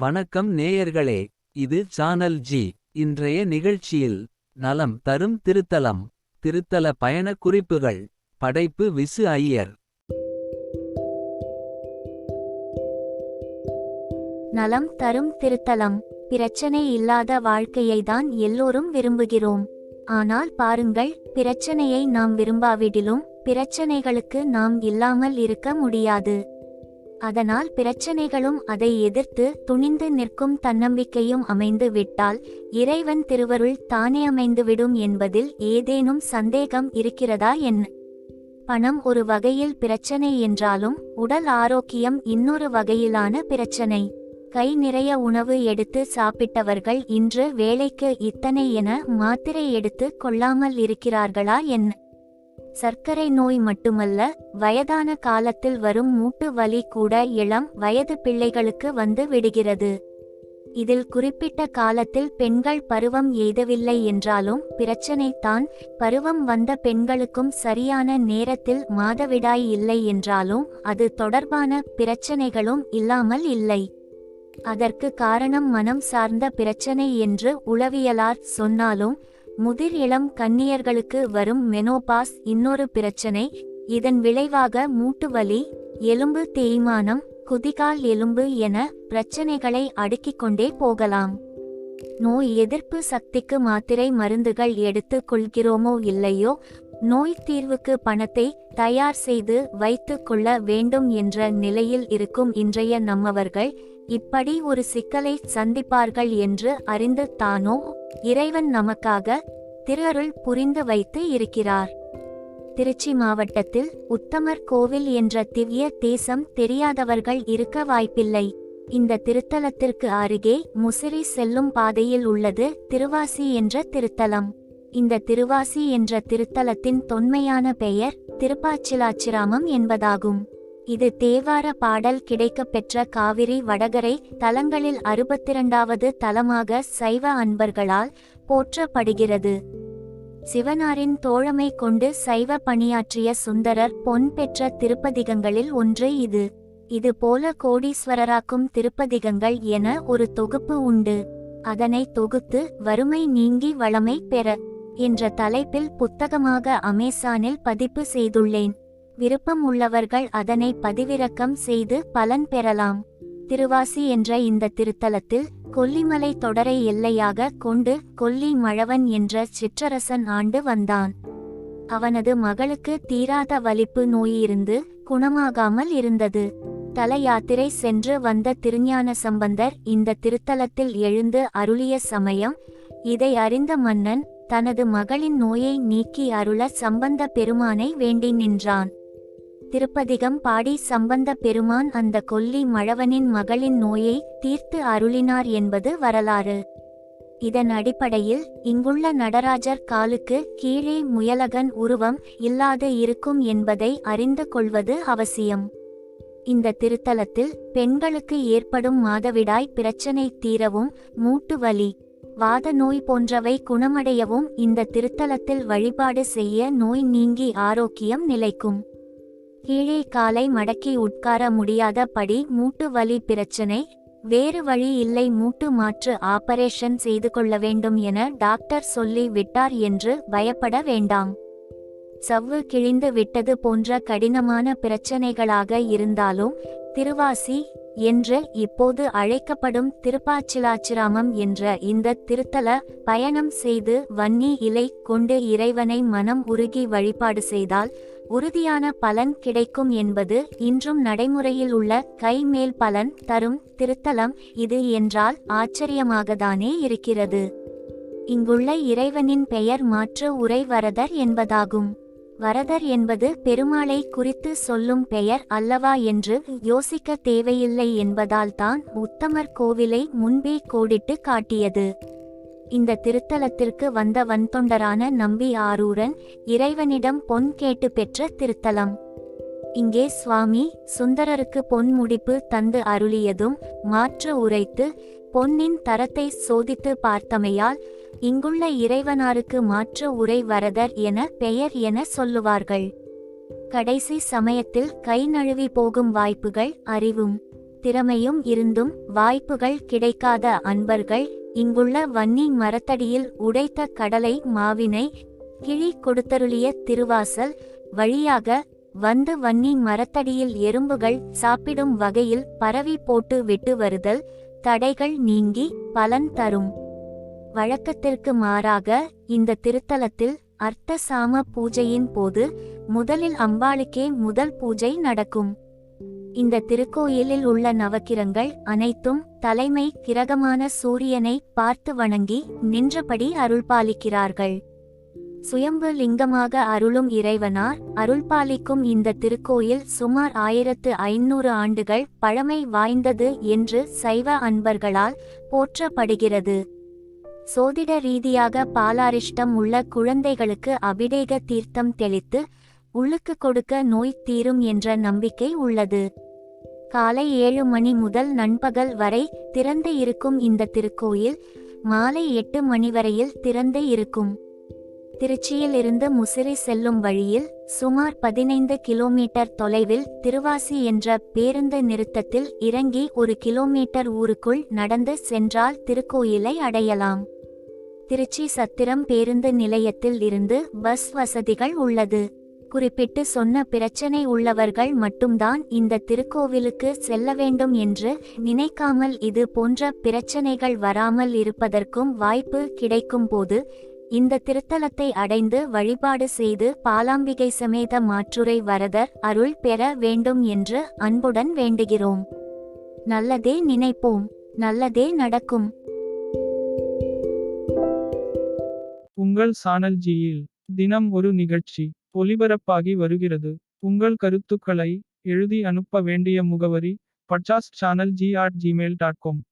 வணக்கம் நேயர்களே இது சானல் ஜி இன்றைய நிகழ்ச்சியில் நலம் தரும் திருத்தலம் திருத்தல பயணக் குறிப்புகள் படைப்பு விசு ஐயர். நலம் தரும் திருத்தலம் பிரச்சனை இல்லாத வாழ்க்கையை தான் எல்லோரும் விரும்புகிறோம். ஆனால் பாருங்கள் பிரச்சனையை நாம் விரும்பாவிடிலும் பிரச்சனைகளுக்கு நாம் இல்லாமல் இருக்க முடியாது. அதனால் பிரச்சனைகளும் அதை எதிர்த்து துணிந்து நிற்கும் தன்னம்பிக்கையும் அமைந்து விட்டால் இறைவன் திருவருள் தானே அமைந்துவிடும் என்பதில் ஏதேனும் சந்தேகம் இருக்கிறதா என்ன? பணம் ஒரு வகையில் பிரச்சனை என்றாலும் உடல் ஆரோக்கியம் இன்னொரு வகையிலான பிரச்சனை. கை நிறைய உணவு எடுத்து சாப்பிட்டவர்கள் இன்று வேலைக்கு இத்தனை என மாத்திரை எடுத்து கொள்ளாமல் இருக்கிறார்களா என்ன? சர்க்கரை நோய் மட்டுமல்ல வயதான காலத்தில் வரும் மூட்டு வலி கூட இளம் வயது பிள்ளைகளுக்கு வந்து விடுகிறது. இதில் குறிப்பிட்ட காலத்தில் பெண்கள் பருவம் எய்தவில்லை என்றாலும் பிரச்சனை தான். பருவம் வந்த பெண்களுக்கும் சரியான நேரத்தில் மாதவிடாய் இல்லை என்றாலும் அது தொடர்பான பிரச்சனைகளும் இல்லாமல் இல்லை. அதற்கு காரணம் மனம் சார்ந்த பிரச்சனை என்று உளவியலார் சொன்னாலும் முதிர் இளம் கன்னியர்களுக்கு வரும் மெனோபாஸ் இன்னொரு பிரச்சனை இதன் விளைவாக மூட்டுவலி எலும்பு தேய்மானம் குதிகால் எலும்பு என பிரச்சனைகளை அடுக்கிக் கொண்டே போகலாம். நோய் எதிர்ப்பு சக்திக்கு மாத்திரை மருந்துகள் எடுத்துக் கொள்கிறோமோ இல்லையோ நோய் தீர்வுக்கு பணத்தை தயார் செய்து வைத்துக் கொள்ள வேண்டும் என்ற நிலையில் இருக்கும் இன்றைய நம்மவர்கள் இப்படி ஒரு சிக்கலை சந்திப்பார்கள் என்று அறிந்து தானோ? இறைவன் நமக்காக திருஅருள் புரிந்து வைத்து இருக்கிறார். திருச்சி மாவட்டத்தில் உத்தமர் கோவில் என்ற திவ்ய தேசம் தெரியாதவர்கள் இருக்க வாய்ப்பில்லை. இந்த திருத்தலத்திற்கு அருகே முசிறி செல்லும் பாதையில் உள்ளது திருவாசி என்ற திருத்தலம். இந்த திருவாசி என்ற திருத்தலத்தின் தொன்மையான பெயர் திருப்பாச்சிலாச்சிராமம் என்பதாகும். இது தேவார பாடல் கிடைக்கப்பெற்ற காவிரி வடகரை தலங்களில் அறுபத்திரண்டாவது தலமாக சைவ அன்பர்களால் போற்றப்படுகிறது. சிவனாரின் தோழமை கொண்டு சைவ பணியாற்றிய சுந்தரர் பொன் பெற்ற திருப்பதிகங்களில் ஒன்று இது. இது போல கோடீஸ்வரராக்கும் திருப்பதிகங்கள் என ஒரு தொகுப்பு உண்டு. அதனை தொகுத்து வறுமை நீங்கி வளமை பெற என்ற தலைப்பில் புத்தகமாக அமேசானில் பதிப்பு செய்துள்ளேன். விருப்பம் உள்ளவர்கள் அதனை பதிவிறக்கம் செய்து பலன் பெறலாம். திருவாசி என்ற இந்த திருத்தலத்தில் கொல்லிமலை தொடரை எல்லையாக கொண்டு கொல்லி மழவன் என்ற சிற்றரசன் ஆண்டு வந்தான். அவனது மகளுக்கு தீராத வலிப்பு நோயிருந்து குணமாகாமல் இருந்தது. தல யாத்திரை சென்று வந்த திருஞான சம்பந்தர் இந்த திருத்தலத்தில் எழுந்து அருளிய சமயம் இதை அறிந்த மன்னன் தனது மகளின் நோயை நீக்கி அருள சம்பந்த பெருமானை வேண்டி நின்றான். திருப்பதிகம் பாடி சம்பந்த பெருமான் அந்த கொல்லி மழவனின் மகளின் நோயை தீர்த்து அருளினார் என்பது வரலாறு. இதன் அடிப்படையில் இங்குள்ள நடராஜர் காலுக்கு கீழே முயலகன் உருவம் இல்லாது இருக்கும் என்பதை அறிந்து கொள்வது அவசியம். இந்த திருத்தலத்தில் பெண்களுக்கு ஏற்படும் மாதவிடாய் பிரச்சனை தீரவும் மூட்டு வலி வாத நோய் போன்றவை குணமடையவும் இந்த திருத்தலத்தில் வழிபாடு செய்ய நோய் நீங்கி ஆரோக்கியம் நிலைக்கும். கீழே காலை மடக்கி உட்கார முடியாத படி மூட்டு வலி பிரச்சனை வேறு வழி இல்லை மூட்டு மாற்று ஆபரேஷன் செய்து கொள்ள வேண்டும் என டாக்டர் சொல்லி விட்டார் என்று பயப்பட வேண்டாம். சவ்வு கிழிந்து விட்டது போன்ற கடினமான பிரச்சனைகளாக இருந்தாலும் திருவாசி என்று இப்போது அழைக்கப்படும் திருப்பாச்சிலாச்சிராமம் என்ற இந்த திருத்தல பயணம் செய்து வன்னி இலை கொண்டு இறைவனை மனம் உருகி வழிபாடு செய்தால் உறுதியான பலன் கிடைக்கும் என்பது இன்றும் நடைமுறையில் உள்ள கைமேல் பலன் தரும் திருத்தலம் இது என்றால் ஆச்சரியமாகத்தானே இருக்கிறது. இங்குள்ள இறைவனின் பெயர் மாற்று உரை வரதர் என்பதாகும். வரதர் என்பது பெருமாளை குறித்து சொல்லும் பெயர் அல்லவா என்று யோசிக்க தேவையில்லை என்பதால்தான் உத்தமர் கோவிலை முன்பே கோடிட்டு காட்டியது. இந்த திருத்தலத்திற்கு வந்த வன்தொண்டரான நம்பி ஆரூரன் இறைவனிடம் பொன் கேட்டு பெற்ற திருத்தலம். இங்கே சுவாமி சுந்தரருக்கு பொன் முடிப்பு தந்து அருளியதும் மாற்று உரைத்து பொன்னின் தரத்தை சோதித்து பார்த்தமையால் இங்குள்ள இறைவனாருக்கு மாற்று உரை வரதர் என பெயர் என சொல்லுவார்கள். கடைசி சமயத்தில் கை நழுவி போகும் வாய்ப்புகள் அறிவும். திறமையும் இருந்தும் வாய்ப்புகள் கிடைக்காத அன்பர்கள் இங்குள்ள வன்னி மரத்தடியில் உடைத்த கடலை மாவினை கிழி கொடுத்தருளிய திருவாசல் வழியாக வந்து வன்னி மரத்தடியில் எறும்புகள் சாப்பிடும் வகையில் பரவி போட்டு விட்டு வருதல் தடைகள் நீங்கி பலன் தரும். வழக்கத்திற்கு மாறாக இந்த திருத்தலத்தில் அர்த்த சாம பூஜையின் போது முதலில் அம்பாளுக்கே முதல் பூஜை நடக்கும். இந்த திருக்கோயிலில் உள்ள நவக்கிரங்கள் அனைத்தும் தலைமை கிரகமான சூரியனை பார்த்து வணங்கி நின்றபடி அருள்பாலிக்கிறார்கள். சுயம்பு லிங்கமாக அருளும் இறைவனார் அருள்பாலிக்கும் இந்த திருக்கோயில் சுமார் ஆயிரத்து ஐநூறு ஆண்டுகள் பழமை வாய்ந்தது என்று சைவ அன்பர்களால் போற்றப்படுகிறது. சோதிட ரீதியாக பாலாரிஷ்டம் உள்ள குழந்தைகளுக்கு அபிடேக தீர்த்தம் தெளித்து உள்ளுக்கு கொடுக்க நோய் தீரும் என்ற நம்பிக்கை உள்ளது. காலை ஏழு மணி முதல் நண்பகல் வரை திறந்து இருக்கும் இந்த திருக்கோயில் மாலை எட்டு மணி வரையில் திறந்து இருக்கும். திருச்சியிலிருந்து முசிறி செல்லும் வழியில் சுமார் பதினைந்து கிலோமீட்டர் தொலைவில் திருவாசி என்ற பேருந்து நிறுத்தத்தில் இறங்கி ஒரு கிலோமீட்டர் ஊருக்குள் நடந்து சென்றால் திருக்கோயிலை அடையலாம். திருச்சி சத்திரம் பேருந்து நிலையத்தில் இருந்து பஸ் வசதிகள் உள்ளது. குறிப்பிட்டு சொன்ன பிரச்சனை உள்ளவர்கள் மட்டும்தான் இந்த திருக்கோவிலுக்கு செல்ல வேண்டும் என்று நினைக்காமல் இது போன்ற பிரச்சனைகள் வராமல் இருப்பதற்கும் வாய்ப்பு கிடைக்கும் போது இந்த திருத்தலத்தை அடைந்து வழிபாடு செய்து பாலாம்பிகை சமேத மாற்றுரை வரதர் அருள் பெற வேண்டும் என்று அன்புடன் வேண்டுகிறோம். நல்லதே நினைப்போம் நல்லதே நடக்கும். உங்கள் சானல் ஜியில் தினம் ஒரு நிகழ்ச்சி. ஒலிபரப்பாகி வருகிறது உங்கள் கருத்துக்களை எழுதி அனுப்ப வேண்டிய முகவரி பட்சாஸ்ட் channel G at Gmail dot com